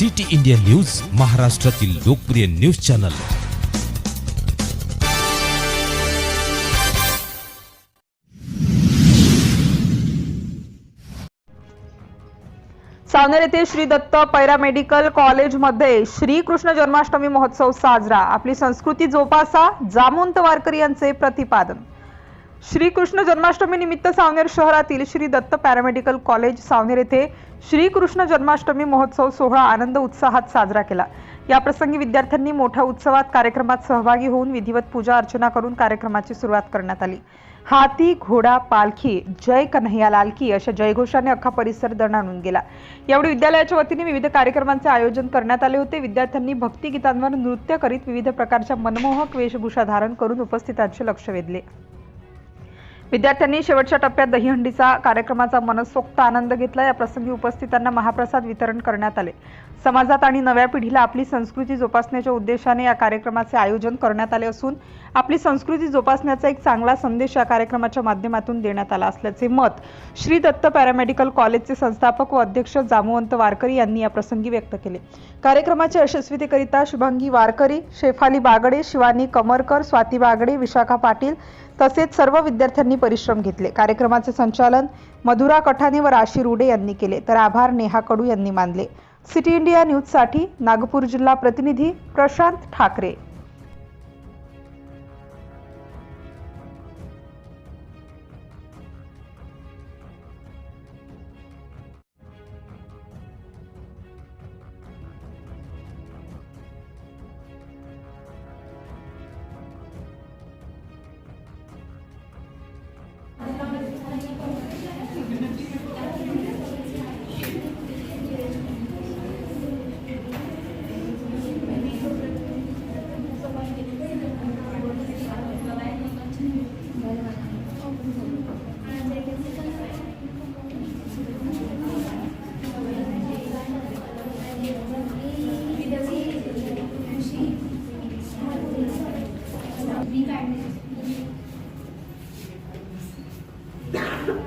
City India news महाराष्ट्रातील लोकप्रिय news channel. Saoner येथे श्री दत्त पॅरामेडिकल कॉलेजमध्ये श्रीकृष्ण जन्माष्टमी महोत्सव साजरा. आपली संस्कृती जोपासा जामुंत वारकरी यांचे प्रतिपादन. श्रीकृष्ण जन्माष्टमी निमित्त सावनेर शहरातील श्री दत्त पॅरामेडिकल कॉलेज सावनेर येथे श्रीकृष्ण जन्माष्टमी महोत्सव सोहळा आनंद उत्साहात साजरा केला. याप्रसंगी विद्यार्थ्यांनी मोठ्या उत्सवात कार्यक्रमात सहभागी होऊन विधिवत पूजा अर्चना करून कार्यक्रमाची सुरुवात करण्यात आली. हाती घोडा पालखी जय कन्हैयालाल की अशा जयघोषाने अख्खा परिसर दणाणून गेला. यावेळी विद्यालयाच्या वतीने विविध कार्यक्रमांचे आयोजन करण्यात आले होते. विद्यार्थ्यांनी भक्तिगीतांवर नृत्य करीत विविध प्रकारच्या मनमोहक वेशभूषा धारण करून उपस्थितांचे लक्ष वेधले. विद्यार्थ्यांनी शेवटच्या टप्प्यात दहीहंडीचा कार्यक्रमाचा मनसोक्त आनंद घेतला. या प्रसंगी उपस्थितांना महाप्रसाद वितरण करण्यात आले. समाजात आणि नव्या पिढीला आपली संस्कृती जोपासण्याच्या उद्देशाने या कार्यक्रमाचे आयोजन करण्यात आले असून आपली संस्कृती जोपासण्याचा एक चांगला संदेश या कार्यक्रमाच्या माध्यमातून देण्यात आला असल्याचे मत श्री दत्त पॅरामेडिकल कॉलेजचे संस्थापक व अध्यक्ष जामवंत वारकरी यांनी या प्रसंगी व्यक्त केले. कार्यक्रमाच्या यशस्वीतेकरिता शुभांगी वारकरी शेफाली बागडे शिवानी कमरकर स्वाती बागडे विशाखा पाटील तसेच सर्व विद्यार्थ्यांनी परिश्रम घेतले. कार्यक्रमाचे संचालन मधुरा कठाने व राशी रुडे यांनी केले. तर आभार नेहा कडू यांनी मानले. सिटी इंडिया न्यूजसाठी नागपूर जिल्हा प्रतिनिधी प्रशांत ठाकरे.